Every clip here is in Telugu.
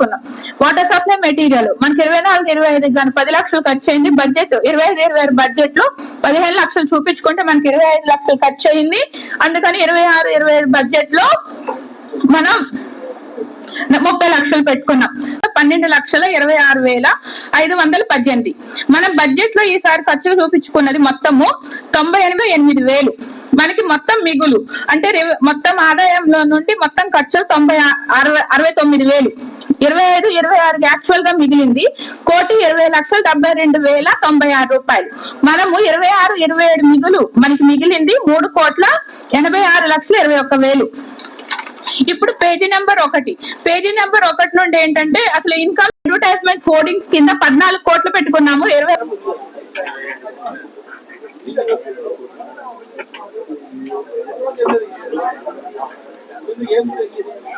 తీసుకున్నాం. వాటర్ సప్లై మెటీరియల్ మనకి ఇరవై నాలుగు ఇరవై ఐదు కానీ పది లక్షలు ఖర్చు అయింది బడ్జెట్ ఇరవై ఐదు ఇరవై ఆరు బడ్జెట్లో పదిహేను లక్షలు చూపించుకుంటే మనకి ఇరవై ఐదు లక్షలు ఖర్చు అయింది. అందుకని ఇరవై ఆరు ఇరవై ఏడు బడ్జెట్లో మనం ముప్పై లక్షలు పెట్టుకున్నాం. పన్నెండు లక్షల ఇరవై ఆరు వేల ఐదు వందల పద్దెనిమిది. మనం బడ్జెట్లో ఈసారి ఖర్చు చూపించుకున్నది మొత్తము తొంభై ఎనిమిది ఎనిమిది వేలు. మనకి మొత్తం మిగులు. అంటే మొత్తం ఆదాయంలో నుండి మొత్తం ఖర్చులు తొంభై అరవై అరవై తొమ్మిది వేలు. ఇరవై ఐదు ఇరవై ఆరు యాక్చువల్గా మిగిలింది. కోటి ఇరవై లక్షల డెబ్బై రెండు వేల తొంభై ఆరు రూపాయలు. మనము ఇరవై ఆరు ఇరవై ఏడు మిగులు మనకి మిగిలింది మూడు కోట్ల ఎనభై ఆరు లక్షల ఇరవై ఒక్క వేలు. ఇప్పుడు పేజీ నెంబర్ ఒకటి. పేజీ నెంబర్ ఒకటి నుండి ఏంటంటే అసలు ఇన్కమ్ అడ్వర్టైజ్మెంట్ హోర్డింగ్స్ కింద పద్నాలుగు కోట్లు పెట్టుకున్నాము ఇరవై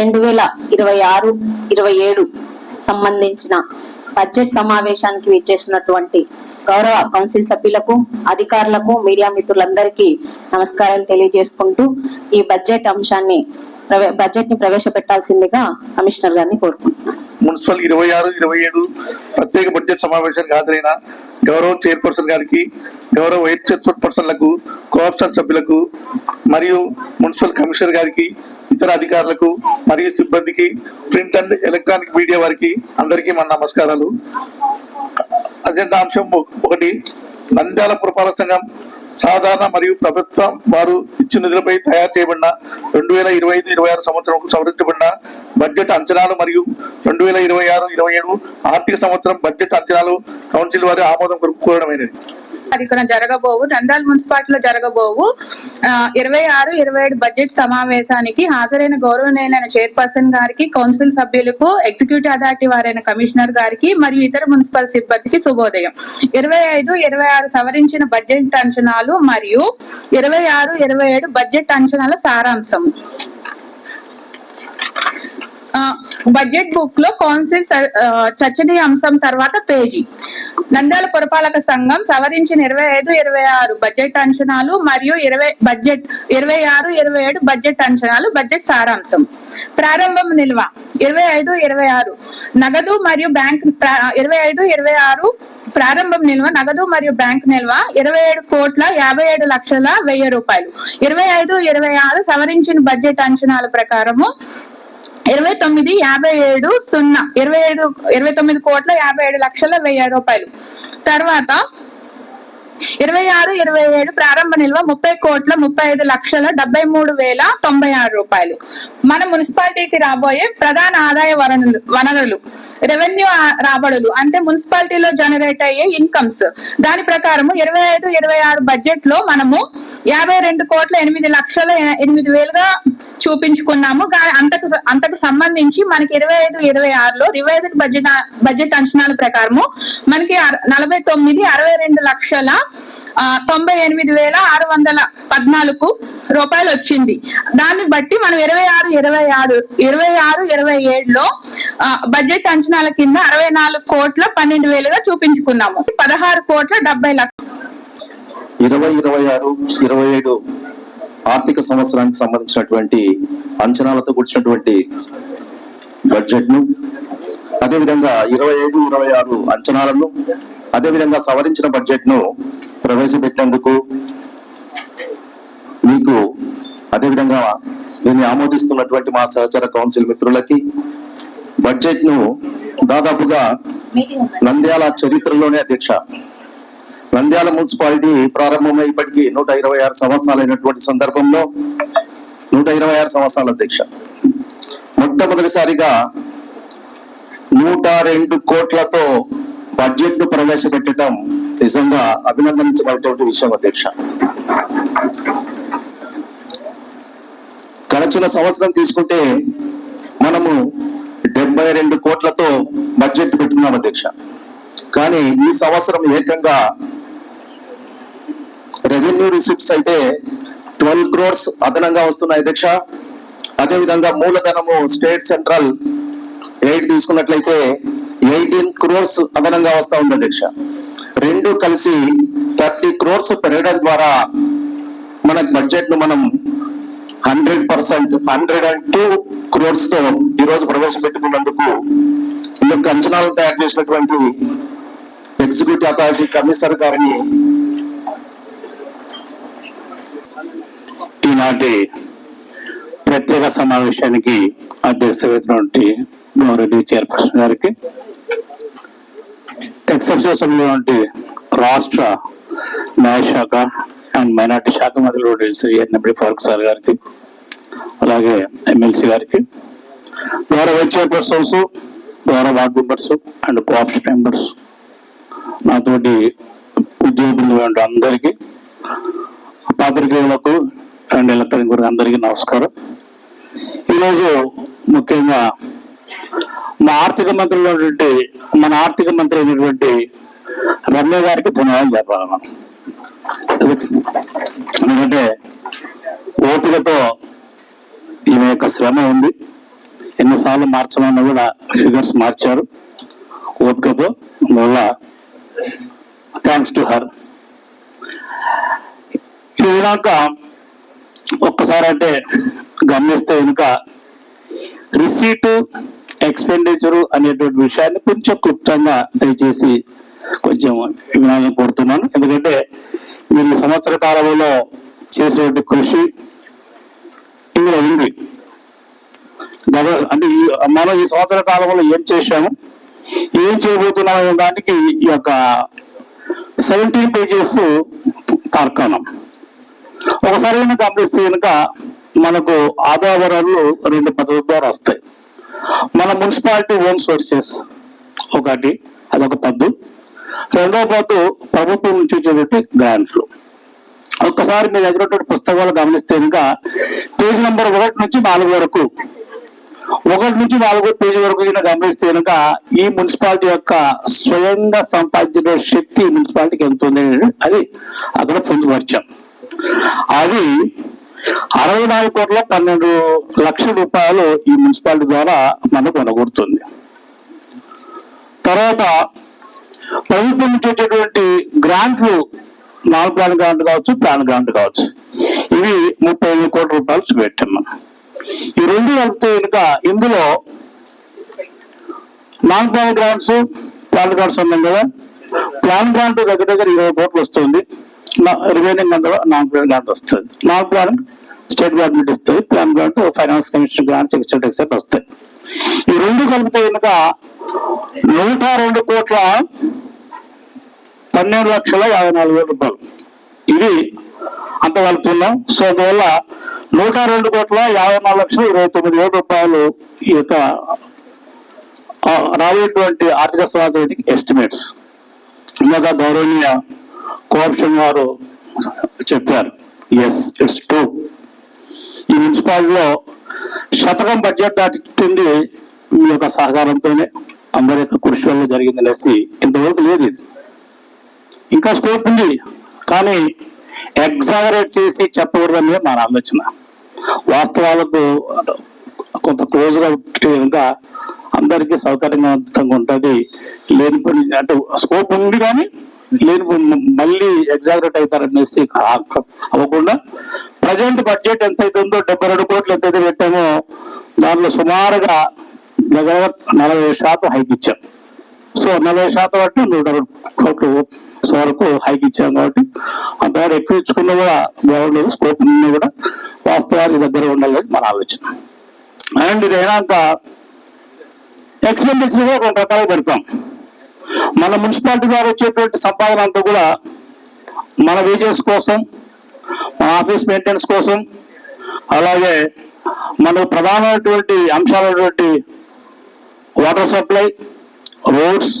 రెండు వేల ఇరవై ఆరు ఇరవై ఏడు సంబంధించిన బడ్జెట్ సమావేశానికి విచ్చేసినటువంటి గౌరవ కౌన్సిల్ సభ్యులకు అధికారులకు మీడియా మిత్రులందరికీ నమస్కారాలు తెలియజేసుకుంటూ ఈ బడ్జెట్ అంశాన్ని బడ్జెట్ని ప్రవేశపెట్టాల్సిందిగా కమిషనర్ గారిని కోరుకుంటున్నాను. మున్సిపల్ ఇరవై ఆరు ఇరవై ఏడు ప్రత్యేక బడ్జెట్ సమావేశానికి హాజరైన గౌరవ చైర్పర్సన్ గారికి గౌరవ వైస్ చైర్పర్సన్లకు కోఆప్షన్ సభ్యులకు మరియు మున్సిపల్ కమిషనర్ గారికి ఇతర అధికారులకు మరియు సిబ్బందికి ప్రింట్ అండ్ ఎలక్ట్రానిక్ మీడియా వారికి అందరికీ మన నమస్కారాలు. అజెండా అంశం ఒకటి నంద్యాల పురపాలక సంఘం సాధారణ మరియు ప్రభుత్వం వారు ఇచ్చిన నిధులపై తయారు చేయబడిన రెండు వేల ఇరవై ఐదు ఇరవై ఆరు సంవత్సరం సవరించబడిన బడ్జెట్ అంచనాలు మరియు రెండు వేల ఇరవై ఆరు ఇరవై ఏడు ఆర్థిక సంవత్సరం బడ్జెట్ అంచనాలు కౌన్సిల్ వారి ఆమోదం కొరకు కోరడమైనది అది ఇక్కడ జరగబోవు నంద్యాల మున్సిపాలిటీలో జరగబోవు. ఇరవై ఆరు ఇరవై ఏడు బడ్జెట్ సమావేశానికి హాజరైన గౌరవనీయులైన చైర్పర్సన్ గారికి కౌన్సిల్ సభ్యులకు ఎగ్జిక్యూటివ్ అథారిటీ వారైన కమిషనర్ గారికి మరియు ఇతర మున్సిపల్ సిబ్బందికి శుభోదయం. ఇరవై ఐదు ఇరవై ఆరు సవరించిన బడ్జెట్ అంచనాలు మరియు ఇరవై ఆరు ఇరవై ఏడు బడ్జెట్ అంచనాల సారాంశం. బడ్జెట్ బుక్లో కౌన్సిల్ చర్చనీయ అంశం తర్వాత పేజీ. నంద్యాల పురపాలక సంఘం సవరించిన ఇరవై ఐదు ఇరవై ఆరు బడ్జెట్ అంచనాలు మరియు ఇరవై బడ్జెట్ ఇరవై ఆరు ఇరవై ఏడు బడ్జెట్ అంచనాలు బడ్జెట్ సారాంశం. ప్రారంభం నిల్వ. ఇరవై ఐదు ఇరవై ఆరు నగదు మరియు బ్యాంక్ ఇరవై ఐదు ఇరవై ఆరు ప్రారంభం నిల్వ నగదు మరియు బ్యాంక్ నిల్వ ఇరవై ఏడు కోట్ల యాభై ఏడు లక్షల వెయ్యి రూపాయలు. ఇరవై ఐదు ఇరవై ఆరు సవరించిన బడ్జెట్ అంచనాల ప్రకారము ఇరవై తొమ్మిది యాభై ఏడు సున్నా. ఇరవై ఏడు ఇరవై తొమ్మిది కోట్ల యాభై ఏడు లక్షల వెయ్యి రూపాయలు. తర్వాత ఇరవై ఆరు ఇరవై ఏడు ప్రారంభ నిల్వ ముప్పై కోట్ల ముప్పై ఐదు లక్షల డెబ్బై మూడు వేల తొంభై ఆరు రూపాయలు. మన మున్సిపాలిటీకి రాబోయే ప్రధాన ఆదాయ వనరులు వనరులు రెవెన్యూ రాబడులు అంటే మున్సిపాలిటీలో జనరేట్ అయ్యే ఇన్కమ్స్ దాని ప్రకారము ఇరవై ఐదు ఇరవై ఆరు బడ్జెట్లో మనము యాభై రెండు కోట్ల ఎనిమిది లక్షల ఎనిమిది వేలుగా చూపించుకున్నాము. అంతకు అంతకు సంబంధించి మనకి ఇరవై ఐదు ఇరవై ఆరులో రివైజ్డ్ బడ్జెట్ బడ్జెట్ అంచనాల ప్రకారము మనకి నలభై తొమ్మిది అరవై రెండు లక్షల తొంభై ఎనిమిది వేల ఆరు వందల పద్నాలుగు రూపాయలు వచ్చింది దాన్ని బట్టి మనం ఇరవై ఆరు ఇరవై ఆరు ఇరవై ఆరు ఇరవై ఏడులో బడ్జెట్ అంచనాల కింద అరవై నాలుగు కోట్ల పన్నెండు వేలుగా చూపించుకున్నాము. పదహారు కోట్ల డెబ్బై లక్ష ఇరవై ఇరవై ఆరు ఇరవై ఏడు ఆర్థిక సంవత్సరానికి సంబంధించినటువంటి అంచనాలతో కూర్చున్నటువంటి బడ్జెట్ను అదేవిధంగా ఇరవై ఐదు ఇరవై ఆరు అంచనాలను అదేవిధంగా సవరించిన బడ్జెట్ను ప్రవేశపెట్టేందుకు మీకు అదేవిధంగా దీన్ని ఆమోదిస్తున్నటువంటి మా సహచర కౌన్సిల్ మిత్రులకి బడ్జెట్ను దాదాపుగా నంద్యాల చరిత్రలోనే అధ్యక్ష. నంద్యాల మున్సిపాలిటీ ప్రారంభమై ఇప్పటికీ నూట ఇరవై ఆరు సంవత్సరాలైనటువంటి సందర్భంలో నూట ఇరవై ఆరు సంవత్సరాల అధ్యక్ష. మొట్టమొదటిసారిగా నూట రెండు కోట్లతో బడ్జెట్ను ప్రవేశపెట్టడం నిజంగా అభినందించబడేటువంటి విషయం అధ్యక్ష. గడచిన సంవత్సరం తీసుకుంటే మనము డెబ్బై రెండు కోట్లతో బడ్జెట్ పెట్టుకున్నాం అధ్యక్ష. కానీ ఈ సంవత్సరం ఏకంగా రెవెన్యూ రిసిప్ట్స్ అయితే ట్వెల్వ్ క్రోర్స్ అదనంగా వస్తున్నాయి అధ్యక్ష. అదేవిధంగా మూలధనము స్టేట్ సెంట్రల్ ఎయిట్ తీసుకున్నట్లయితే ఎయిటీన్ క్రోర్స్ అదనంగా వస్తా ఉంది అధ్యక్ష. రెండు కలిసి థర్టీ క్రోర్స్ పెరగడం ద్వారా మన బడ్జెట్ను మనం hundred percent hundred and two క్రోర్స్తో ఈ రోజు ప్రవేశపెట్టుకున్నందుకు ఈ యొక్క అంచనాలను తయారు చేసినటువంటి ఎగ్జిక్యూటివ్ అథారిటీ కమిషనర్ గారిని ఈనాటి ప్రత్యేక సమావేశానికి అధ్యక్షమైనటువంటి గౌరవనీయ చైర్పర్సన్ గారికి ఎక్సెప్షన్ ఉన్నటువంటి రాష్ట్ర న్యాయశాఖ అండ్ మైనార్టీ శాఖ మంత్రులు శ్రీ ఎన్నబడి ఫారూక్ సార్ గారికి అలాగే ఎమ్మెల్సీ గారికి. ద్వారా వైస్ చైర్పర్సన్స్ ద్వారా ward members and co-option members నాతోటి ఉద్యోగులు అందరికీ పాత్రికేయులకు అండ్ ఎలక్ట్రానిక్ అందరికీ నమస్కారం. ఈరోజు ముఖ్యంగా మా ఆర్థిక మంత్రి ఉన్నటువంటి మన ఆర్థిక మంత్రి అయినటువంటి రమ్య గారికి ధన్యవాదాలు చెప్పాలి మనం ఎందుకంటే ఓపికతో ఈమె యొక్క శ్రమ ఉంది. ఎన్నిసార్లు మార్చమన్నా కూడా ఫిగర్స్ మార్చారు. ఓపికతో అందువల్ల థ్యాంక్స్ టు హర్. ఇది ఒక్కసారి అంటే గమనిస్తే కనుక రిసీటు ఎక్స్పెండిచరు అనేటువంటి విషయాన్ని కొంచెం క్లుప్తంగా దయచేసి కొంచెం వినాలని కోరుతున్నాను. ఎందుకంటే మీరు ఈ సంవత్సర కాలంలో చేసినటువంటి కృషి ఇందులో ఉంది. గత అంటే ఈ మనం ఈ సంవత్సర కాలంలో ఏం చేశాము? ఏం చేయబోతున్నాం దానికి ఈ యొక్క సెవెంటీన్ పేజెస్ తార్కాణం. ఒకసారి గమనిస్తే కనుక మనకు ఆదావరాలు రెండు పద్ధతుల ద్వారా వస్తాయి. మన మున్సిపాలిటీ ఓన్ సోర్సెస్. ఒకటి అదొక పద్దు. రెండో పద్దు ప్రభుత్వం నుంచి వచ్చేటువంటి గ్రాంట్లు. ఒక్కసారి మీ దగ్గర పుస్తకాలు గమనిస్తే ఇంకా పేజ్ నెంబర్ ఒకటి నుంచి నాలుగు వరకు. ఒకటి నుంచి నాలుగో పేజీ వరకు కనుక గమనిస్తే కనుక ఈ మున్సిపాలిటీ యొక్క స్వయంగా సంపాదించిన శక్తి మున్సిపాలిటీకి ఎంత ఉంది అది అక్కడ పొందుపరిచాం. అది అరవై నాలుగు కోట్ల పన్నెండు లక్షల రూపాయలు ఈ మున్సిపాలిటీ ద్వారా మనకు కొనగొడుతుంది తర్వాత ప్రభుత్వం ఇచ్చేటటువంటి గ్రాంట్లు నాన్ ప్లాన్ గ్రాంట్ కావచ్చు ప్లాన్ గ్రాంట్ కావచ్చు. ఇవి ముప్పై ఐదు కోట్ల రూపాయలు చూపెట్టాం మనం. ఈ రెండు కలిపితే కనుక ఇందులో non plan grants plan grants ఉన్నాం కదా? ప్లాన్ గ్రాంట్ దగ్గర దగ్గర ఇరవై కోట్లు వస్తుంది. రిమైనింగ్ అందులో నాన్ ప్లాన్ గ్రాంట్ వస్తుంది. నాన్ ప్లాన్ స్టేట్ గవర్నమెంట్ ఇస్తుంది. Plan grant finance commission grants etcetera except వస్తాయి. ఈ రెండు కలిపితే కనుక నూట రెండు కోట్ల పన్నెండు లక్షల యాభై నాలుగు వేల రూపాయలు. ఇది అంత కలుపుతున్నాం. సో అందువల్ల నూట రెండు కోట్ల యాభై నాలుగు లక్షల ఇరవై తొమ్మిది వేల రూపాయలు ఈ యొక్క రాబోయేటువంటి ఆర్థిక సంవత్సరానికి ఎస్టిమేట్స్ ఇందాక గౌరవనీయ కోఆప్షన్ వారు చెప్పారు. ఎస్ ఇట్స్ ట్రూ ఈ మున్సిపాలిటీలో శతకం బడ్జెట్ దాటింది మీ యొక్క సహకారంతోనే అందరి యొక్క కృషి వల్ల జరిగింది అనేసి ఇంతవరకు లేదు ఇది. ఇంకా స్కోప్ ఉంది కానీ ఎగ్జాగరేట్ చేసి చెప్పకూడదని మన ఆలోచన. వాస్తవాలకు కొంత క్లోజ్గా ఇంకా అందరికీ సౌకర్యంగా ఉంటుంది లేనిపోయి అంటే స్కోప్ ఉంది కానీ లేని మళ్ళీ ఎగ్జాగరేట్ అవుతారనేసి అవ్వకుండా ప్రజెంట్ బడ్జెట్ ఎంత అవుతుందో డెబ్బై రెండు కోట్లు ఎంత అయితే పెట్టామో దానిలో సుమారుగా దగ్గర నలభై శాతం హైక్ ఇచ్చాం. సో నలభై శాతం అంటే నూట కోట్లు వరకు హైక్ ఇచ్చాం కాబట్టి అంతవరకు ఎక్కువ ఇచ్చుకున్నా కూడా బాగుండదు స్కోప్ ఉన్నా కూడా వాస్తవానికి దగ్గర ఉండాలని మన ఆలోచన. అండ్ ఇది అయినాక ఎక్స్పెండిచర్ కూడా కొంత రకాలు పెడతాం. మన మున్సిపాలిటీ ద్వారా వచ్చేటువంటి సంపాదన అంతా కూడా మన వేజెస్ కోసం మన ఆఫీస్ మెయింటెనెన్స్ కోసం అలాగే మనకు ప్రధానమైనటువంటి అంశాలైనటువంటి water supply roads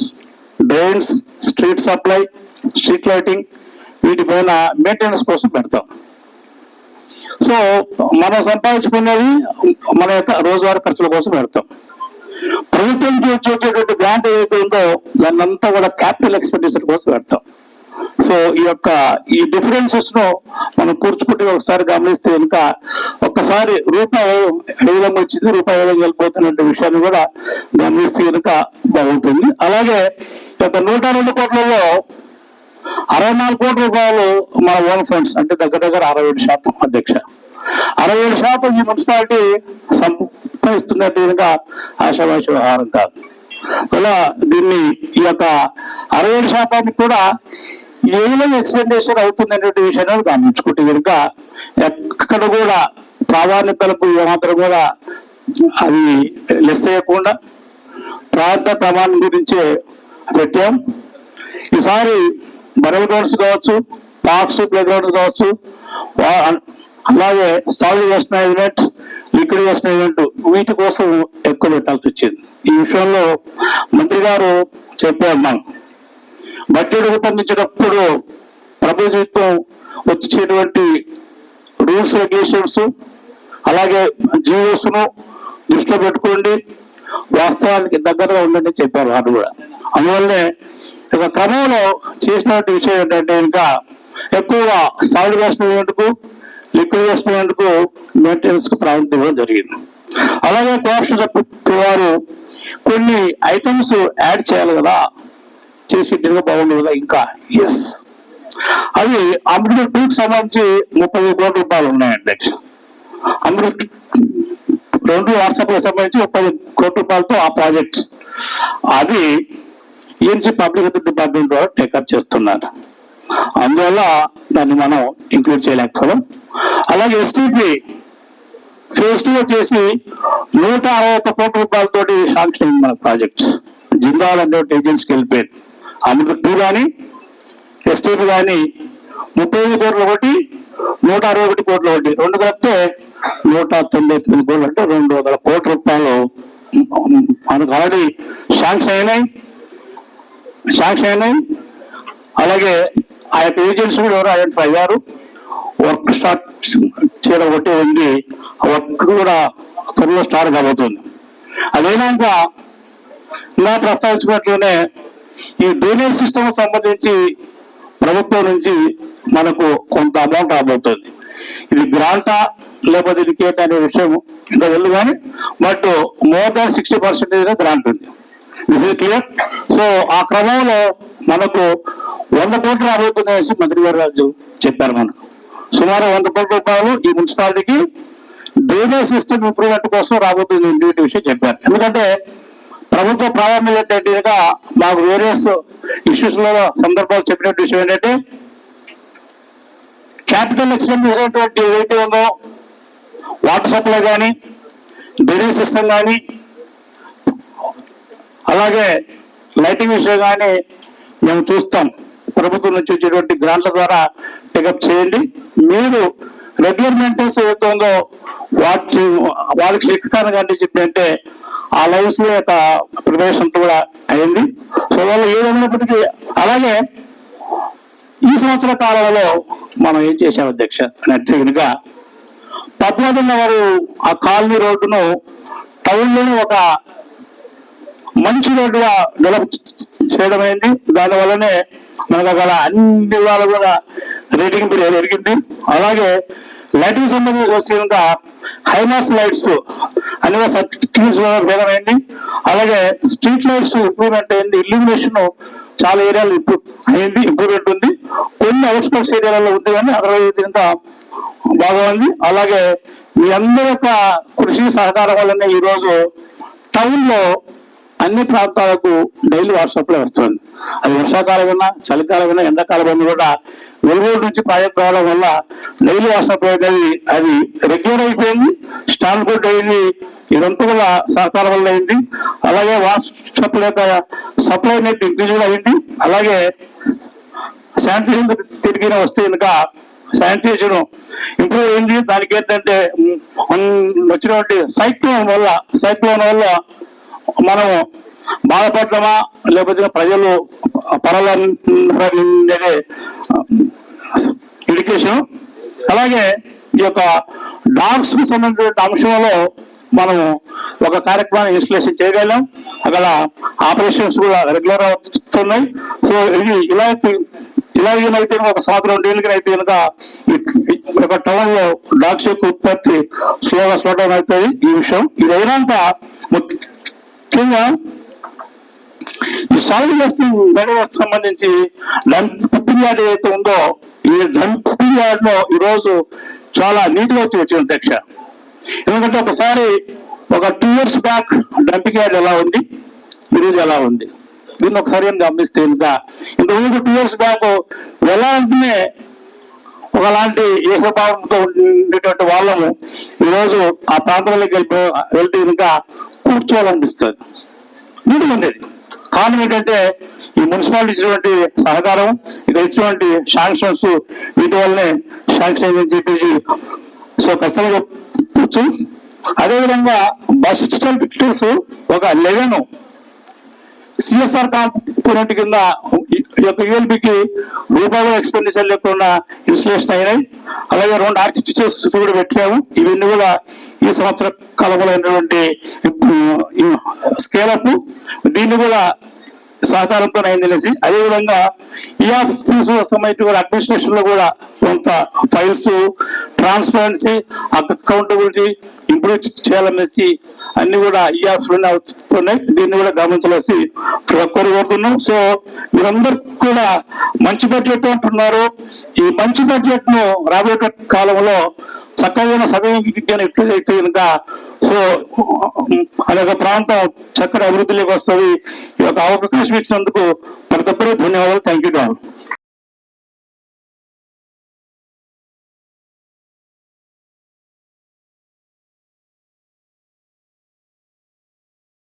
drains street supply street lighting వీటిపైన మెయింటెనెన్స్ కోసం పెడతాం. సో మనం సంపాదించుకునేది మన యొక్క రోజువారీ ఖర్చుల కోసం పెడతాం. ప్రభుత్వం నుంచి గ్రాంట్ ఏదైతే ఉందో దాన్నంతా కూడా క్యాపిటల్ ఎక్స్పెండిచర్ కోసం పెడతాం. సో ఈ యొక్క ఈ డిఫరెన్సెస్ను మనం కూర్చుకుంటే ఒకసారి గమనిస్తే కనుక ఒక్కసారి రూపాయి అడవిలం వచ్చింది రూపాయి ఏ వెళ్ళిపోతున్న విషయాన్ని కూడా గమనిస్తే కనుక బాగుంటుంది. అలాగే ఈ యొక్క నూట రెండు కోట్లలో అరవై నాలుగు కోట్ల రూపాయలు మన ఓన్ ఫండ్స్ అంటే దగ్గర దగ్గర అరవై ఏడు శాతం అధ్యక్ష. అరవై ఏడు శాతం ఈ మున్సిపాలిటీ ఇస్తున్నట్టు కనుక ఆశాభాష వ్యవహారం కాదు. అలా దీన్ని ఈ యొక్క అరవై ఏడు శాతానికి కూడా ఏలో విధంగా ఎక్స్పెండిచర్ అవుతుందనేటువంటి విషయాన్ని గమనించుకుంటే కనుక ఎక్కడ కూడా ప్రాధాన్యతలకు ఏమాత్రం కూడా అది లెస్ చేయకుండా ప్రాంత ప్రమాణం గురించే పెట్టాం. ఈసారి బరవ గ్రౌండ్స్ కావచ్చు పార్క్స్ ప్లే గ్రౌండ్స్ కావచ్చు అలాగే solid waste management liquid waste management వీటి కోసం ఎక్కువ పెట్టాల్సి వచ్చింది. ఈ విషయంలో మంత్రి గారు చెప్పారు మనం బడ్జెట్ రూపొందించేటప్పుడు ప్రభుత్వం వచ్చేటువంటి రూల్స్ రెగ్యులేషన్స్ అలాగే జీవోస్ను దృష్టిలో పెట్టుకోండి. వాస్తవానికి దగ్గరగా ఉండండి చెప్పారు వారు కూడా. అందువల్లనే ఒక క్రమంలో చేసినటువంటి విషయం ఏంటంటే ఇంకా ఎక్కువగా సాలిడ్ వేసిన ఈవెంట్కు లిక్విడ్ వేస్ట్కు మెయింటెనెన్స్కు ప్రాధాన్యత ఇవ్వడం జరిగింది. అలాగే కోఆప్షన్ వారు కొన్ని ఐటమ్స్ యాడ్ చేయాలి కదా చేసి ఇద్దరుగా కదా ఇంకా. ఎస్ అవి అమృత టూకి సంబంధించి ముప్పై కోట్ల రూపాయలు ఉన్నాయండి అధ్యక్ష అమృత్ రెండు వాట్సాప్ సంబంధించి ముప్పై కోట్ల రూపాయలతో ఆ ప్రాజెక్ట్ అది ఈఎన్సీ పబ్లిక్ హెల్త్ డిపార్ట్మెంట్ ద్వారా టేకప్ చేస్తున్నారు. అందువల్ల దాన్ని మనం ఇంక్లూడ్ చేయలేకపోవడం. అలాగే ఎస్టీపీ ఫేజ్ టూ వచ్చేసి నూట అరవై ఒక్క కోట్ల రూపాయలతోటి శాంక్షన్ అయింది మన ప్రాజెక్ట్ జిందాల్ అనే ఏజెన్సీకి వెళ్ళిపోయింది. అమృత టూ కానీ ఎస్టీపీ కానీ ముప్పై ఐదు కోట్ల ఒకటి నూట అరవై ఒకటి కోట్ల ఒకటి. రెండు కలిపితే నూట తొంభై తొమ్మిది కోట్లు అంటే రెండు వందల కోట్ల రూపాయలు మనకు ఆల్రెడీ శాంక్షన్ అయినాయి. శాంక్షన్ అయినాయి. అలాగే ఆ యొక్క ఏజెన్సీ కూడా ఎవరు ఐడెంటిఫై అయ్యారు. వర్క్ స్టార్ట్ చేయడం ఒకటి ఉంది. ఆ వర్క్ కూడా త్వరలో స్టార్ట్ కాబోతుంది. అదేనాక ఇలా ప్రస్తావించినట్లునే ఈ డ్రైనేజ్ సిస్టమ్ సంబంధించి ప్రభుత్వం నుంచి మనకు కొంత అమౌంట్ రాబోతుంది. ఇది గ్రాంటా లేకపోతే ఇది కేట్ అనే విషయం ఇంకా తెలుదు కానీ but more than sixty percentage grant ఉంది. దిస్ ఇస్ క్లియర్ సో ఆ క్రమంలో మనకు వంద కోట్లు రాబోతుందనేసి మంత్రి గారు రాజు చెప్పారు మనకు సుమారు వంద కోట్ల రూపాయలు ఈ మున్సిపాలిటీకి డ్రైనేజ్ సిస్టమ్ ఇంప్రూవ్మెంట్ కోసం రాబోతుంది ఇంటి విషయం చెప్పారు. ఎందుకంటే ప్రభుత్వ ప్రారంభం ఏంటంటే మాకు వేరియస్ ఇష్యూస్లో సందర్భాలు చెప్పినట్టు విషయం ఏంటంటే క్యాపిటల్ ఎక్స్పెండిచర్ అనేటువంటి ఏదైతే ఉందో వాటర్ సప్లై కానీ డ్రైనేజ్ సిస్టమ్ కానీ అలాగే లైటింగ్ విషయం కానీ మేము చూస్తాం. ప్రభుత్వం నుంచి వచ్చేటువంటి గ్రాంట్ల ద్వారా పికప్ చేయండి. మీరు రెగ్యులర్ మెయింటెనెన్స్ ఏదైతే ఉందో వాటి వాళ్ళకి శక్తికారం కానీ చెప్పంటే ఆ లైఫ్లో యొక్క ప్రిపరేషన్ కూడా అయింది. సో వాళ్ళు ఏదైనప్పటికీ అలాగే ఈ సంవత్సర కాలంలో మనం ఏం చేసాం అధ్యక్ష? అంటే కనుక పద్మావతి వారు ఆ కాలనీ రోడ్డును టౌన్లోని ఒక మంచి రోడ్డుగా డెవలప్ చేయడం అయింది దాని వల్లనే మనకు అక్కడ అన్ని వాళ్ళు కూడా రేటింగ్ పీరియడ్ దొరికింది అలాగే లైటింగ్ సంబంధించి వస్తే కనుక హైమాస్ లైట్స్ అన్ని సర్టిఫికెట్స్ భేదం అయింది అలాగే స్ట్రీట్ లైట్స్ ఇంప్రూవ్మెంట్ అయింది. ఇల్యూమినేషన్ చాలా ఏరియాలు ఇంప్రూవ్ అయింది ఇంప్రూవ్మెంట్ ఉంది. కొన్ని అవుట్స్కట్స్ ఏరియాలలో ఉంది కానీ అదర్వైజ్ ఇంకా బాగా ఉంది అలాగే మీ అందరి యొక్క కృషి సహకారం వల్లనే ఈరోజు టౌన్లో అన్ని ప్రాంతాలకు డైలీ వాట్సాప్లో వస్తుంది. అది వర్షాకాలమైనా చలికాలమైనా ఎండాకాలమైనా కూడా వెలుగురు నుంచి ప్రాజెక్ట్ రావడం వల్ల డైలీ వాట్సాప్ అనేది అది రెగ్యులర్ అయిపోయింది స్టాండ్ బోర్డ్ అయింది ఇదంతా కూడా సహకారం వల్ల అయింది. అలాగే వాట్సాప్ యొక్క సప్లై నెట్ ఇంక్రీజ్ కూడా అయింది. అలాగే శానిటేషన్ తిరిగి వస్తే కనుక శానిటేషన్ ఇంప్రూవ్ అయింది. దానికి ఏంటంటే వచ్చినటువంటి సైక్లోన్ వల్ల సైక్లోన్ వల్ల మనము బాధపడతామా? లేకపోతే ప్రజలు పరాలనే ఎడ్యుకేషన్? అలాగే ఈ యొక్క డాగ్స్కు సంబంధించిన అంశంలో మనము ఒక కార్యక్రమాన్ని ఇన్స్టలేషన్ చేయగలం. అక్కడ ఆపరేషన్స్ కూడా రెగ్యులర్ అవుతున్నాయి సో ఇది ఇలా ఇలా ఏమైతే ఒక సంవత్సరం రెండేళ్ళకి అయితే కనుక ఈ- ఒక టౌన్లో డాగ్స్ యొక్క ఉత్పత్తి స్లోగా స్లోడౌన్ అవుతుంది. ఈ విషయం ఇది అయినాక ముఖ్యంగా ఈ సాగు చేస్తున్న సంబంధించి లంచ్ పీరియడ్ ఏదైతే ఉందో ఈ లంచ్ పీరియడ్లో ఈ రోజు చాలా నీట్గా వచ్చి వచ్చింది అధ్యక్ష. ఎందుకంటే ఒకసారి ఒక two years back dumping yard ఎలా ఉంది? ఈ ఎలా ఉంది? దీన్ని ఒకసారి ఏం గమనిస్తే ఇంకా ఇంతకుముందు టూ ఇయర్స్ బ్యాక్ ఎలా ఉంటేనే ఒకలాంటి ఏకభావంతో ఉండేటువంటి వాళ్ళము ఈరోజు ఆ ప్రాంతంలోకి వెళ్ళి వెళ్తే ఇంకా కూర్చోవాలనిపిస్తుంది. నీటిగా ఉండేది. కారణం ఏంటంటే ఈ మున్సిపాలిటీ ఇచ్చినటువంటి సహకారం ఇక్కడ ఇచ్చినటువంటి శాంక్షన్స్ వీటి వల్లనే శాంక్షన్ అని చెప్పేసి సో ఖచ్చితంగా చెప్పచ్చు అదేవిధంగా బస్ స్టాండ్ ఒక లెవెన్ సిఎస్ఆర్ కాంపోనెంట్ కింద ఈ యొక్క యూఎల్బికి రూపాయలు ఎక్స్పెండిచర్ లేకుండా ఇన్స్టలేషన్ అయినాయి. అలాగే రెండు ఆర్చిటెక్చర్స్ కూడా పెట్టాము. ఇవన్నీ కూడా ఈ సంవత్సర కాలంలో అయినటువంటి స్కేలప్ దీన్ని కూడా సహకారంతో అయింది అనేసి అదేవిధంగా ఈ ఆఫీస్ సంబంధించి కూడా అడ్మినిస్ట్రేషన్లో కూడా కొంత ఫైల్స్ ట్రాన్స్పరెన్సీ అకౌంటబిలిటీ ఇంప్రూవ్ చేయాలనేసి అన్ని కూడా ఈ ఆఫీస్ అవుతున్నాయి. దీన్ని కూడా గమనించలేసి కోరుకుంటున్నాం సో మీరందరూ కూడా మంచి బడ్జెట్ అంటున్నారు. ఈ మంచి బడ్జెట్ను రాబోయే కాలంలో చక్కగా సమయం ఎట్లయితే కనుక సో అనేక ప్రాంతం చక్కటి అభివృద్ధిలోకి వస్తుంది. ఈ యొక్క అవకాశం ఇచ్చినందుకు ప్రతి ఒక్కరూ ధన్యవాదాలు. Thank you